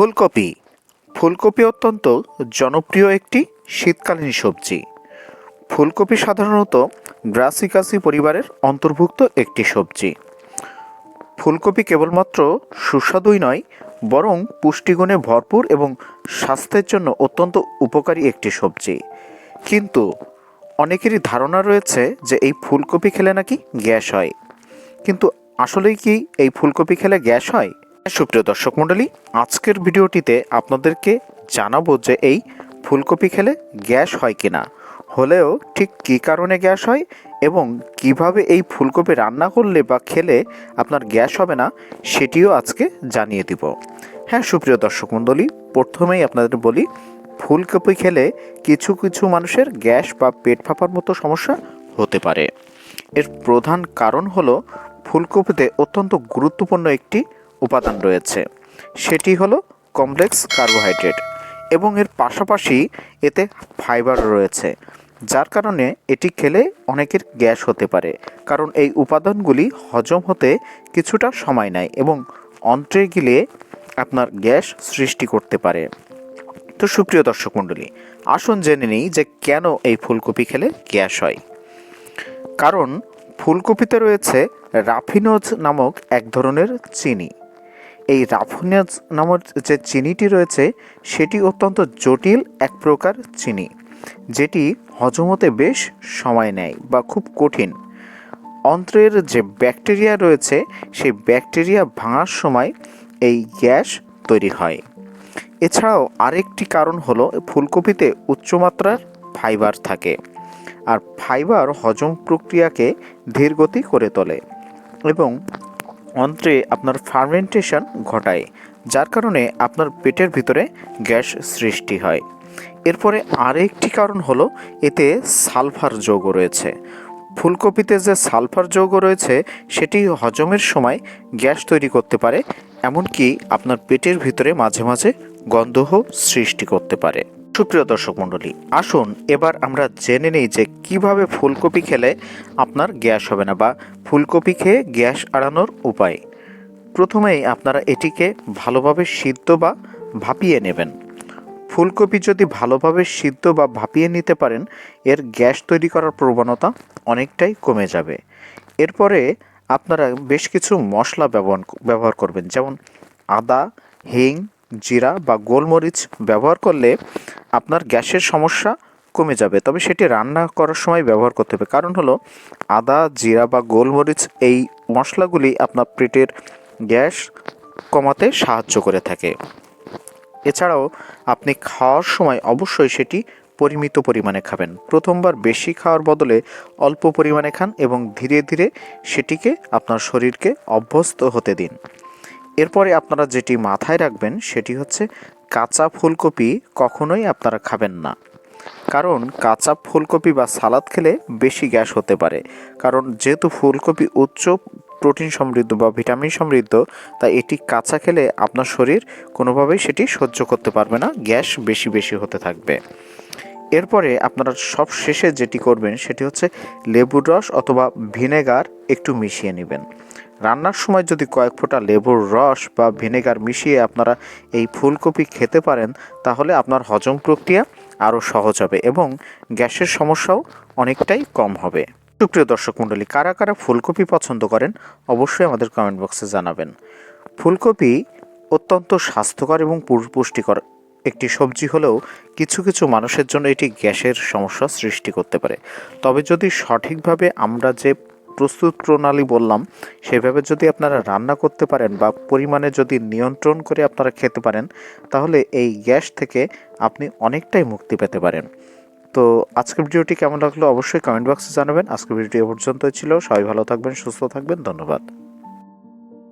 ফুলকপি। ফুলকপি অত্যন্ত জনপ্রিয় একটি শীতকালীন সবজি। ফুলকপি সাধারণত গ্রাসিকাসি পরিবারের অন্তর্ভুক্ত একটি সবজি। ফুলকপি কেবলমাত্র সুস্বাদুই নয়, বরং পুষ্টিগুণে ভরপুর এবং স্বাস্থ্যের জন্য অত্যন্ত উপকারী একটি সবজি। কিন্তু অনেকেরই ধারণা রয়েছে যে এই ফুলকপি খেলে নাকি গ্যাস হয়। কিন্তু আসলেই কি এই ফুলকপি খেলে গ্যাস হয়? সুপ্রিয় দর্শক মণ্ডলী, আজকের ভিডিওটিতে আপনাদেরকে জানাব যে এই ফুলকপি খেলে গ্যাস হয় কিনা, হলেও ঠিক কী কারণে গ্যাস হয় এবং কীভাবে এই ফুলকপি রান্না করলে বা খেলে আপনার গ্যাস হবে না, সেটিও আজকে জানিয়ে দিব। হ্যাঁ সুপ্রিয় দর্শক মণ্ডলী, প্রথমেই আপনাদের বলি, ফুলকপি খেলে কিছু কিছু মানুষের গ্যাস বা পেট ফাঁপার মতো সমস্যা হতে পারে। এর প্রধান কারণ হলো, ফুলকপিতে অত্যন্ত গুরুত্বপূর্ণ একটি উপাদান রয়েছে। সেটি হলো কমপ্লেক্স কার্বোহাইড্রেট এবং এর পাশাপাশি এতে ফাইবার রয়েছে, যার কারণে এটি খেলে অনেকের গ্যাস হতে পারে, কারণ এই উপাদানগুলি হজম হতে কিছুটা সময় নেয় এবং অন্ত্রে গেলে আপনার গ্যাস সৃষ্টি করতে পারে। তো সুপ্রিয় দর্শক মণ্ডলী, আসুন জেনে নিই যে কেন এই ফুলকপি খেলে গ্যাস হয়। কারণ ফুলকপিতে রয়েছে রাফিনোজ নামক এক ধরনের চিনি। এই রাফিনোজ নামক যে চিনিটি রয়েছে, সেটি অত্যন্ত জটিল এক প্রকার চিনি, যেটি হজম হতে বেশ সময় নেয় বা খুব কঠিন। অন্ত্রের যে ব্যাকটেরিয়া রয়েছে, সেই ব্যাকটেরিয়া ভাঙার সময় এই গ্যাস তৈরি হয়। এছাড়াও আরেকটি কারণ হলো ফুলকপিতে উচ্চমাত্রার ফাইবার থাকে, আর ফাইবার হজম প্রক্রিয়াকে ধীরগতি করে তোলে এবং অন্ত্রে আপনার ফার্মেন্টেশন ঘটায়, যার কারণে আপনার পেটের ভিতরে গ্যাস সৃষ্টি হয়। এরপরে আরেকটি কারণ হলো এতে সালফার যৌগ রয়েছে। ফুলকপিতে যে সালফার যৌগ রয়েছে, সেটি হজমের সময় গ্যাস তৈরি করতে পারে, এমনকি আপনার পেটের ভিতরে মাঝে মাঝে গন্ধও সৃষ্টি করতে পারে। সুপ্রিয় দর্শক মণ্ডলী, আসুন এবার আমরা জেনে নিই যে কীভাবে ফুলকপি খেলে আপনার গ্যাস হবে না বা ফুলকপি খেয়ে গ্যাস আড়ানোর উপায়। প্রথমেই আপনারা এটিকে ভালোভাবে সিদ্ধ বা ভাপিয়ে নেবেন। ফুলকপি যদি ভালোভাবে সিদ্ধ বা ভাপিয়ে নিতে পারেন, এর গ্যাস তৈরি করার প্রবণতা অনেকটাই কমে যাবে। এরপরে আপনারা বেশ কিছু মশলা ব্যবহার ব্যবহার করবেন। যেমন আদা, হিং, জিরা বা গোলমরিচ ব্যবহার করলে আপনার গ্যাসের সমস্যা কমে যাবে, তবে সেটি রান্না করার সময় ব্যবহার করতে হবে। কারণ হলো, আদা, জিরা বা গোলমরিচ এই মশলাগুলি আপনার পেটের গ্যাস কমাতে সাহায্য করে থাকে। এছাড়াও, আপনি খাওয়ার সময় অবশ্যই সেটি পরিমিত পরিমাণে খাবেন। প্রথমবার বেশি খাওয়ার বদলে অল্প পরিমাণে খান এবং ধীরে ধীরে সেটিকে আপনার শরীরকে অভ্যস্ত হতে দিন। এরপরে আপনারা যেটি মাথায় রাখবেন সেটি হচ্ছে কাঁচা ফুলকপি কখনোই আপনারা খাবেন না। কারণ কাঁচা ফুলকপি বা সালাদ খেলে বেশি গ্যাস হতে পারে। কারণ যেহেতু ফুলকপি উচ্চ প্রোটিন সমৃদ্ধ বা ভিটামিন সমৃদ্ধ, তাই এটি কাঁচা খেলে আপনার শরীর কোনোভাবেই সেটি সহ্য করতে পারবে না, গ্যাস বেশি বেশি হতে থাকবে। এরপরে আপনারা সব শেষে যেটি করবেন সেটি হচ্ছে লেবুর রস অথবা ভিনেগার একটু মিশিয়ে নেবেন। রান্নার সময় যদি কয়েক ফোঁটা লেবুর রস বা ভিনেগার মিশিয়ে আপনারা এই ফুলকপি খেতে পারেন, তাহলে আপনার হজম প্রক্রিয়া আরও সহজ হবে এবং গ্যাসের সমস্যাও অনেকটাই কম হবে। সুপ্রিয় দর্শক মণ্ডলী, কারা কারা ফুলকপি পছন্দ করেন অবশ্যই আমাদের কমেন্ট বক্সে জানাবেন। ফুলকপি অত্যন্ত স্বাস্থ্যকর এবং পুষ্টিকর একটি সবজি হলেও কিছু কিছু মানুষের জন্য এটি গ্যাসের সমস্যা সৃষ্টি করতে পারে। তবে যদি সঠিকভাবে আমরা যে প্রস্তুত প্রণালী বললাম, সেভাবে যদি আপনারা রান্না করতে পারেন বা পরিমাণে যদি নিয়ন্ত্রণ করে আপনারা খেতে পারেন, তাহলে এই গ্যাস থেকে আপনি অনেকটাই মুক্তি পেতে পারেন। তো আজকের ভিডিওটি কেমন লাগল অবশ্যই কমেন্ট বক্সে জানাবেন। আজকের ভিডিওটি এ পর্যন্তই ছিল। সবাই ভালো থাকবেন, সুস্থ থাকবেন। ধন্যবাদ।